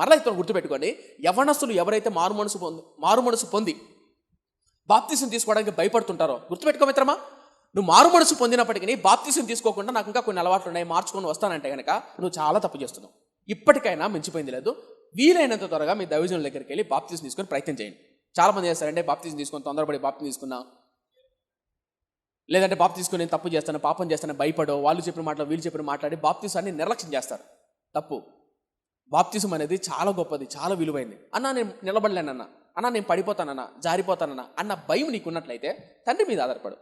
మరలా ఇతను గుర్తుపెట్టుకోండి యవనస్తులు ఎవరైతే మారు మనసు పొంది మారు మనసు పొంది బాప్తీసం తీసుకోవడానికి భయపడుతుంటారో గుర్తుపెట్టుకో మిత్రమా? నువ్వు మారు మనసు పొందినప్పటికీ బాప్తీసం తీసుకోకుండా నాకు ఇంకా కొన్ని అలవాట్లు ఉన్నాయి మార్చుకొని వస్తానంటే కనుక నువ్వు చాలా తప్పు చేస్తున్నావు. ఇప్పటికైనా మించిపోయింది లేదు. వీలైనంత త్వరగా మీ దైవజనుల దగ్గరికి వెళ్ళి బాప్తీసం తీసుకొని ప్రయత్నం చేయండి. చాలామంది చేస్తారంటే బాప్తీసం తీసుకొని తొందరపడి బాప్తీసం తీసుకున్నా లేదంటే బాప్ తీసుకొని నేను తప్పు చేస్తాను పాపం చేస్తాను భయపడో వాళ్ళు చెప్పిన మాటలు వీళ్ళు చెప్పిన మాట్లాడి బాప్తీసాన్ని నిర్లక్ష్యం చేస్తారు. తప్పు. బాప్తిజం అనేది చాలా గొప్పది చాలా విలువైంది. అన్న నేను నిలబడలేనన్న. అన్న నేను పడిపోతానన్నా జారిపోతానన్నా అన్న భయం నీకు ఉన్నట్లయితే తండ్రి మీద ఆధారపడు.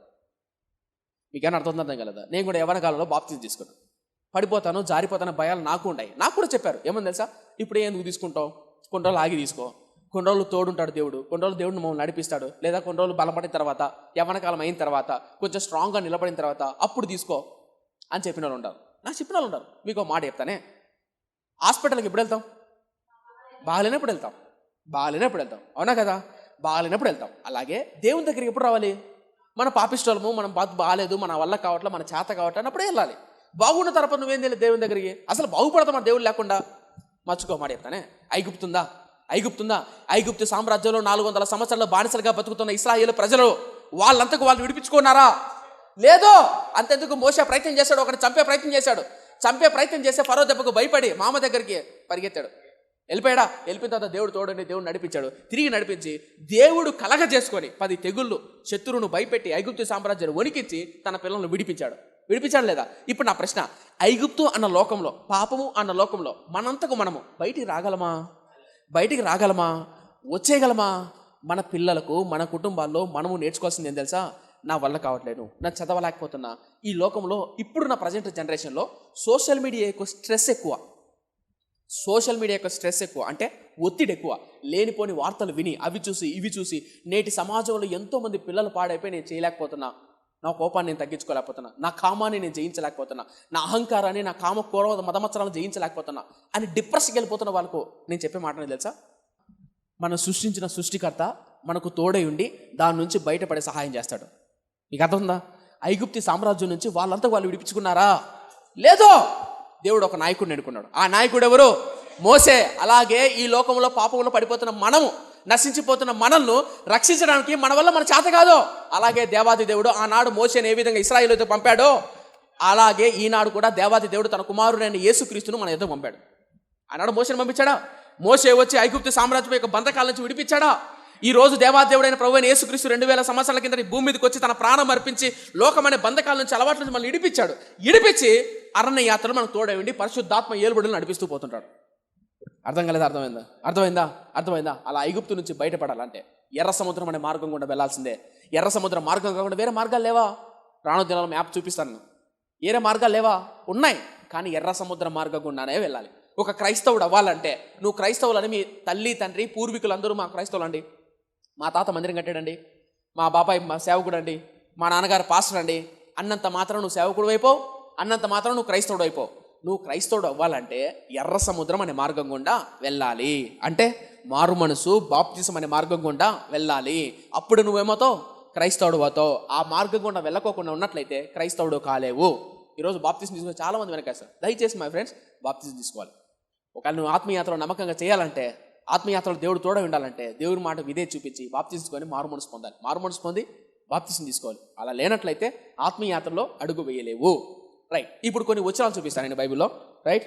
మీకేమైనా అర్థం అర్థం కలదా నేను కూడా ఎవరి కాలంలో బాప్తిజం తీసుకున్నాను పడిపోతాను జారిపోతాను భయాలు నాకు ఉన్నాయి నాకు కూడా చెప్పారు. ఏమని తెలుసా? ఇప్పుడు ఎందుకు తీసుకుంటావు? కొన్ని రోజులు ఆగి తీసుకో. కొన్ని రోజులు తోడుంటాడు దేవుడు. కొన్ని రోజులు దేవుడు మమ్మల్ని నడిపిస్తాడు. లేదా కొన్ని రోజులు బలపడిన తర్వాత యవనకాలం అయిన తర్వాత కొంచెం స్ట్రాంగ్గా నిలబడిన తర్వాత అప్పుడు తీసుకో అని చెప్పిన వాళ్ళు ఉంటారు. నాకు చెప్పిన వాళ్ళు ఉంటారు. మీకు మాట చెప్తానే? హాస్పిటల్కి ఎప్పుడు వెళ్తాం? బాగాలేనప్పుడు వెళ్తాం. బాగాలేనప్పుడు వెళ్తాం. అవునా కదా? బాగాలేనప్పుడు వెళ్తాం. అలాగే దేవుని దగ్గరికి ఎప్పుడు రావాలి? మన పాపిష్టలము మనం బాధ బాగాలేదు మన వల్ల కావట్లే మన చేత కావట్లే అన్నప్పుడే వెళ్ళాలి. బాగున్న తర్వాత నువ్వేం తెలియదు దేవుని దగ్గరికి? అసలు బాగుపడతాం మన దేవుడు లేకుండా. మర్చుకోమాట చెప్తానే. ఐగుప్తుందా ఐగుప్తుందా ఐగుప్తు సామ్రాజ్యంలో నాలుగు వందల సంవత్సరాలు బానిసలుగా బతుకుతున్న ఇస్రాయేల్ ప్రజలు వాళ్ళంతకు వాళ్ళు విడిపించుకున్నారా? లేదో అంతెందుకు మోసే ప్రయత్నం చేశాడు ఒకటి చంపే ప్రయత్నం చేశాడు. చంపే ప్రయత్నం చేసే ఫరో దెబ్బకు భయపడి మామ దగ్గరికి పరిగెత్తాడు. వెళ్ళిపోయాడా? వెళ్ళిపోయిన తర్వాత దేవుడు తోడని దేవుడు నడిపించాడు. తిరిగి నడిపించి దేవుడు కలగ చేసుకొని పది తెగుళ్ళు శత్రువును భయపెట్టి ఐగుప్తు సామ్రాజ్యాన్ని వణికించి తన పిల్లలను విడిపించాడు. విడిపించాడు లేదా? ఇప్పుడు నా ప్రశ్న. ఐగుప్తు అన్న లోకంలో పాపము అన్న లోకంలో మనంతకు మనము బయటికి రాగలమా? బయటికి రాగలమా? వచ్చేయగలమా? మన పిల్లలకు మన కుటుంబాల్లో మనము నేర్చుకోవాల్సింది ఏం తెలుసా? నా వల్ల కావట్లేదు నా చదవలేకపోతున్నా. ఈ లోకంలో ఇప్పుడున్న ప్రజెంట్ జనరేషన్లో సోషల్ మీడియా యొక్క స్ట్రెస్ ఎక్కువ. సోషల్ మీడియా యొక్క స్ట్రెస్ ఎక్కువ అంటే ఒత్తిడి ఎక్కువ. లేనిపోని వార్తలు విని అవి చూసి ఇవి చూసి నేటి సమాజంలో ఎంతోమంది పిల్లలు పాడైపోయి నేను చేయలేకపోతున్నా. నా కోపాన్ని నేను తగ్గించుకోలేకపోతున్నా. నా కామాన్ని నేను జయించలేకపోతున్నా. నా అహంకారాన్ని నా కామ కోరవ మతమత్సరాలను జయించలేకపోతున్నా. అని డిప్రెస్కి వెళ్ళిపోతున్న వాళ్ళకు నేను చెప్పే మాటనే తెలుసా? మనం సృష్టించిన సృష్టికర్త మనకు తోడై ఉండి దాని నుంచి బయటపడే సహాయం చేస్తాడు. మీకు అర్థం ఉందా ఐగుప్తి సామ్రాజ్యం నుంచి వాళ్ళంతా వాళ్ళు విడిపించుకున్నారా? లేదో. దేవుడు ఒక నాయకుడిని ఎన్నుకున్నాడు. ఆ నాయకుడు ఎవరు? మోసే. అలాగే ఈ లోకంలో పాపంలో పడిపోతున్న మనము నశించిపోతున్న మనల్ని రక్షించడానికి మన వల్ల మన చేత కాదు. అలాగే దేవాది దేవుడు ఆనాడు మోసేని ఏ విధంగా ఇస్రాయిల్తో పంపాడో అలాగే ఈనాడు కూడా దేవాది దేవుడు తన కుమారుడైన యేసుక్రీస్తును మన ఎదురు పంపాడు. ఆనాడు మోసేని పంపించాడా? మోసే వచ్చి ఐగుప్తి సామ్రాజ్యం యొక్క బంధకాల నుంచి విడిపించాడా? ఈ రోజు దేవాదేవుడైన ప్రభు అయిన యేసుక్రీస్తు రెండు వేల సంవత్సరాల కింద భూమి మీదకి వచ్చి తన ప్రాణం అర్పించి లోకమనే బంధకాల నుంచి అలవాట్ల నుంచి మనల్ని ఇడిపించాడు. ఇడిపించి అరణ్య యాత్రలు మనకు తోడై ఉండి పరిశుద్ధాత్మ ఏలుబడులు నడిపిస్తూ పోతుంటాడు. అర్థం కాలేదు? అర్థమైందా? అర్థమైందా? అర్థమైందా? అలా ఐగుప్తు నుంచి బయటపడాలంటే ఎర్ర సముద్రం అనే మార్గం గుండా వెళ్ళాల్సిందే. ఎర్ర సముద్రం మార్గం కాకుండా వేరే మార్గాలు లేవా? రాను మ్యాప్ చూపిస్తాను. వేరే మార్గాలు లేవా? ఉన్నాయి. కానీ ఎర్ర సముద్ర మార్గం గుండానే వెళ్ళాలి. ఒక క్రైస్తవుడు అవ్వాలంటే నువ్వు క్రైస్తవులని మీ తల్లి తండ్రి పూర్వీకులందరూ మా క్రైస్తవులు అండి మా తాత మందిరం కట్టాడండి. మా బాబాయ్ మా సేవకుడు అండి మా నాన్నగారు పాస్టర్ అండి. అన్నంత మాత్రం నువ్వు సేవకుడు అయిపోవు అన్నంత మాత్రం నువ్వు క్రైస్తవుడు అయిపోవు నువ్వు క్రైస్తవుడు అవ్వాలంటే ఎర్ర సముద్రం అనే మార్గం గుండా వెళ్ళాలి. అంటే మారు మనసు బాప్తిసం అనే మార్గం గుండా వెళ్ళాలి. అప్పుడు నువ్వేమోతో క్రైస్తవుడు అవుతావు. ఆ మార్గం గుండా వెళ్ళకోకుండా ఉన్నట్లయితే క్రైస్తవుడు కాలేవు. ఈరోజు బాప్తిసం తీసుకుని చాలా మంది వెనకేస్తారు దయచేసి మై ఫ్రెండ్స్ బాప్తిసం తీసుకోవాలి. ఒకవేళ నువ్వు ఆత్మీయాత్రలో నమ్మకంగా చేయాలంటే ఆత్మయాత్రలో దేవుడు తోడ ఉండాలంటే దేవుడి మాట ఇదే చూపించి బాప్తిసుకొని మారు మనసు పొందాలి మారు మనసు పొంది బాప్తిసం తీసుకోవాలి. అలా లేనట్లయితే ఆత్మీయాత్రలో అడుగు వేయలేవు. రైట్ ఇప్పుడు కొన్ని వచనాలు చూపిస్తాను నేను బైబిల్లో. రైట్